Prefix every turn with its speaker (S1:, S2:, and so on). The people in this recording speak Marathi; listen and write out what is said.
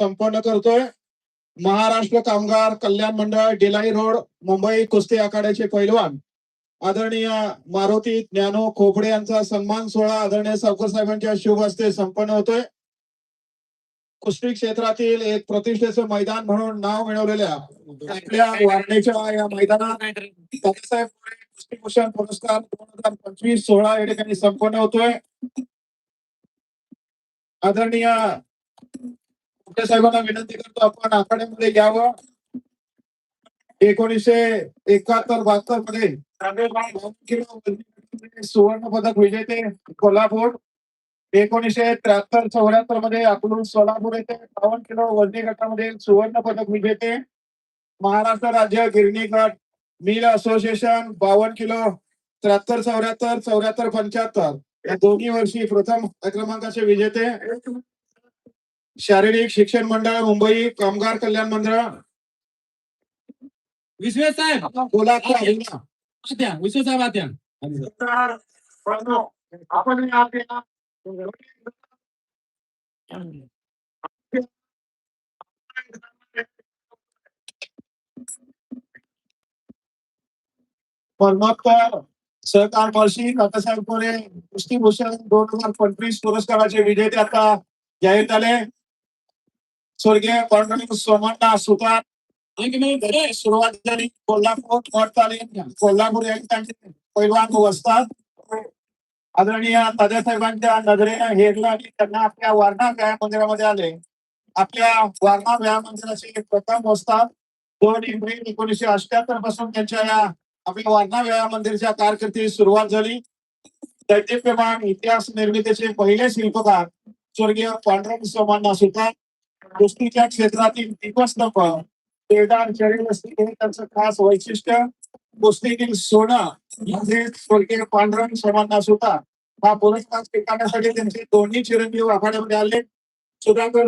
S1: संपन्न करतोय. महाराष्ट्र कामगार कल्याण मंडळ डिलाई रोड मुंबई कुस्ती आखाड्याचे पैलवान. आदरणीय मारुती ज्ञानो खोपडे यांचा सन्मान सोहळा आदरणीय सावकर साहेबांच्या शुभ हस्ते संपन्न होतोय. कुस्ती क्षेत्रातील एक प्रतिष्ठेचं मैदान म्हणून नाव मिळवलेल्या आपल्या वारणेच्या या मैदानात दादासाहेब कुस्तीभूषण पुरस्कार दोन हजार पंचवीस सोहळा या ठिकाणी संपन्न होतोय. आदरणीय मोठे साहेबांना विनंती करतो आपण आखाड्यामध्ये यावं. एकोणीशे एकाहत्तर बहात्तरमध्ये सुवर्ण पदक विजेते कोल्हापूर. एकोणीशे त्र्याहत्तर चौऱ्याहत्तरमध्ये अकलूज सोलापूर येथे बावन्न किलो वजनी गटामध्ये सुवर्ण पदक विजेते महाराष्ट्र राज्य गिरणी गट मिल असोसिएशन बावन्न किलो त्र्याहत्तर चौऱ्याहत्तर चौऱ्याहत्तर पंच्याहत्तर. या दोन्ही वर्षी प्रथम क्रमांकाचे विजेते. शारीरिक शिक्षण मंडळ मुंबई कामगार कल्याण मंडळ.
S2: विश्वे साहेब.
S1: बोला आता, बोला.
S2: आत्या विश्वे साहेब आत्या
S1: आपण सहकार महर्षी काकासाहेब कोरे कुस्तीभूषण दोन हजार पंचवीस पुरस्काराचे विजेते आता जाहीर झाले. स्वर्गीय पांडुरंग सोमण्णा सुतार. यांनी सुरुवात झाली. कोल्हापूर मठ कोल्हापूर या ठिकाणी पैलवान वसतात. आदरणीय दादासाहेबांच्या नजरेनं हेरलं आणि त्यांना आपल्या वारणा व्यायाम मंदिरामध्ये आले. आपल्या वारणा व्यायाम मंदिराचे प्रथम वसतात. दोन एप्रिल एकोणीशे अठ्याहत्तरपासून त्यांच्या या आपल्या वारणा व्यायाम मंदिरच्या कारकिर्दीस सुरुवात झाली. दैदिप्यमान इतिहास निर्मितीचे पहिले शिल्पकार स्वर्गीय पांडुरंग सोमांना सुद्धा कुस्तीच्या क्षेत्रातील दीपस्तंभ पेरदार शरीर असते हे त्यांचं खास वैशिष्ट्य. कुस्तीतील सोनं म्हणजे स्वर्गीय पांडुरंग सोमांना सुद्धा. हा पुरस्कार स्वीकारण्यासाठी त्यांचे दोन्ही चिरंजीव आखाड्यामध्ये आले. सुधाकर